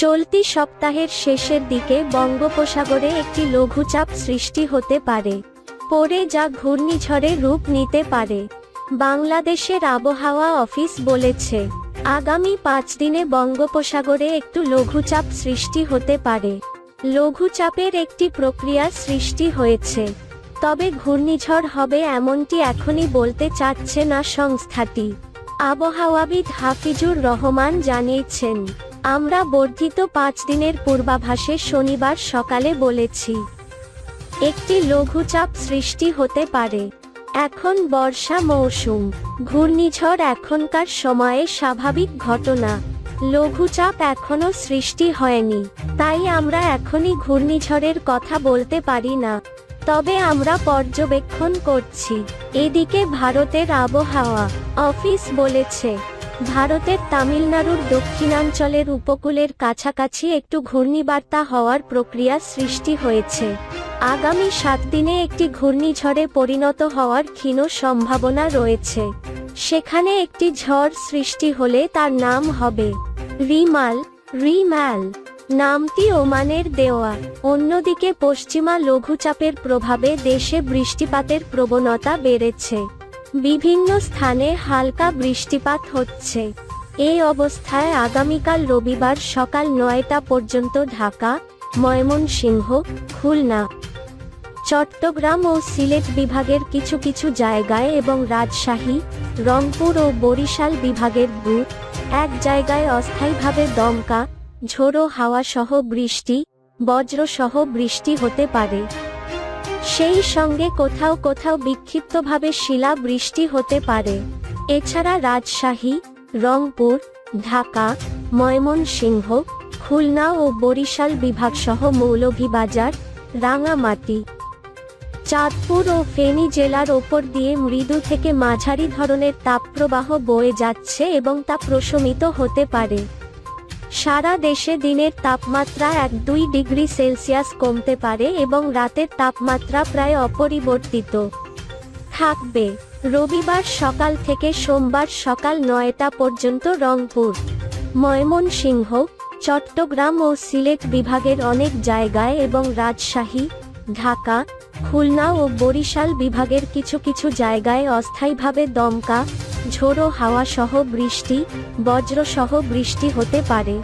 চলতি সপ্তাহের শেষের দিকে বঙ্গোপসাগরে একটি লঘুচাপ সৃষ্টি হতে পারে, পরে যা ঘূর্ণিঝড়ে রূপ নিতে পারে, বাংলাদেশের আবহাওয়া অফিস বলেছে। আগামী পাঁচ দিনে বঙ্গোপসাগরে একটু লঘুচাপ সৃষ্টি হতে পারে। লঘুচাপের একটি প্রক্রিয়া সৃষ্টি হয়েছে, তবে ঘূর্ণিঝড় হবে এমনটি এখনই বলতে চাচ্ছে না সংস্থাটি। আবহাওয়াবিদ হাফিজুর রহমান জানিয়েছেন। আমরা বর্ধিত পাঁচ দিনের পূর্বাভাসে শনিবার সকালে বলেছি, একটি লঘুচাপ সৃষ্টি হতে পারে। এখন বর্ষা মৌসুম, ঘূর্ণিঝড় এখনকার সময়ে স্বাভাবিক ঘটনা। লঘুচাপ এখনও সৃষ্টি হয়নি, তাই আমরা এখনই ঘূর্ণিঝড়ের কথা বলতে পারি না। তবে আমরা পর্যবেক্ষণ করছি, এদিকে ভারতের আবহাওয়া, অফিস বলেছে ভারতের তামিলনাড়ুর দক্ষিণাঞ্চলের উপকূলের কাছাকাছি একটু ঘূর্ণিবার্তা হওয়ার প্রক্রিয়া সৃষ্টি হয়েছে। আগামী সাত দিনে একটি ঘূর্ণিঝড়ে পরিণত হওয়ার ক্ষীণ সম্ভাবনা রয়েছে। সেখানে একটি ঝড় সৃষ্টি হলে তার নাম হবে রিমাল রিম্যাল নামটি ওমানের দেওয়া। অন্যদিকে পশ্চিমা লঘুচাপের প্রভাবে দেশে বৃষ্টিপাতের প্রবণতা বেড়েছে। বিভিন্ন স্থানে হালকা বৃষ্টিপাত হচ্ছে। এই অবস্থায় আগামীকাল রবিবার সকাল নয়টা পর্যন্ত ঢাকা, ময়মনসিংহ, খুলনা, চট্টগ্রাম ও সিলেট বিভাগের কিছু কিছু জায়গায় এবং রাজশাহী, রংপুর ও বরিশাল বিভাগের দু, এক জায়গায় অস্থায়ীভাবে দমকা, ঝোড়ো হাওয়া সহ বৃষ্টি, বজ্রসহ বৃষ্টি হতে পারে। সেই সঙ্গে কোথাও কোথাও বিক্ষিপ্তভাবে শিলা বৃষ্টি হতে পারে। এছাড়া রাজশাহী, রংপুর, ঢাকা, ময়মনসিংহ, খুলনা ও বরিশাল বিভাগসহ মৌলভীবাজার, রাঙামাটি, চাঁদপুর ও ফেনী জেলার ওপর দিয়ে মৃদু থেকে মাঝারি ধরনের তাপপ্রবাহ বয়ে যাচ্ছে এবং তা প্রশমিত হতে পারে। সারা দেশে দিনের তাপমাত্রা এক দুই ডিগ্রি সেলসিয়াস কমতে পারে এবং রাতের তাপমাত্রা প্রায় অপরিবর্তিত। থাকবে। রবিবার সকাল থেকে সোমবার সকাল নয়টা পর্যন্ত রংপুর, ময়মনসিংহ, চট্টগ্রাম ও সিলেট বিভাগের অনেক জায়গায় এবং রাজশাহী, ঢাকা, খুলনা ও বরিশাল বিভাগের কিছু কিছু জায়গায় অস্থায়ীভাবে দমকা ঝোড়ো হাওয়া সহ বৃষ্টি বজ্রসহ বৃষ্টি হতে পারে।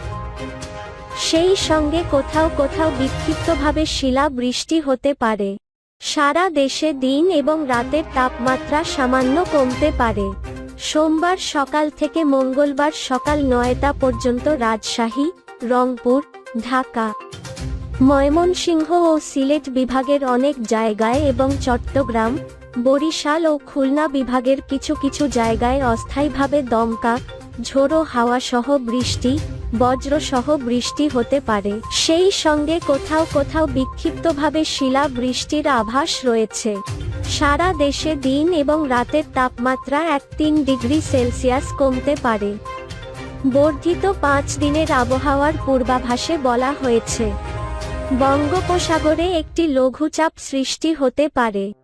সেই সঙ্গে কোথাও কোথাও বিক্ষিপ্তভাবে শিলা বৃষ্টি হতে পারে। সারা দেশে দিন এবং রাতের তাপমাত্রা সামান্য কমতে পারে। সোমবার সকাল থেকে মঙ্গলবার সকাল নয়টা পর্যন্ত রাজশাহী, রংপুর, ঢাকা, ময়মনসিংহ ও সিলেট বিভাগের অনেক জায়গায় এবং চট্টগ্রাম বরিশাল ও খুলনা বিভাগের কিছু কিছু জায়গায় অস্থায়ীভাবে দমকা, ঝোড়ো হাওয়া সহ বৃষ্টি বজ্র সহ বৃষ্টি হতে পারে। সেই সঙ্গে কোথাও কোথাও বিক্ষিপ্তভাবে শিলা বৃষ্টির আভাস রয়েছে। সারা দেশে দিন এবং রাতের তাপমাত্রা এক তিন ডিগ্রি সেলসিয়াস কমতে পারে। বর্ধিত পাঁচ দিনের আবহাওয়ার পূর্বাভাসে বলা হয়েছে। বঙ্গোপসাগরে একটি লঘুচাপ সৃষ্টি হতে পারে।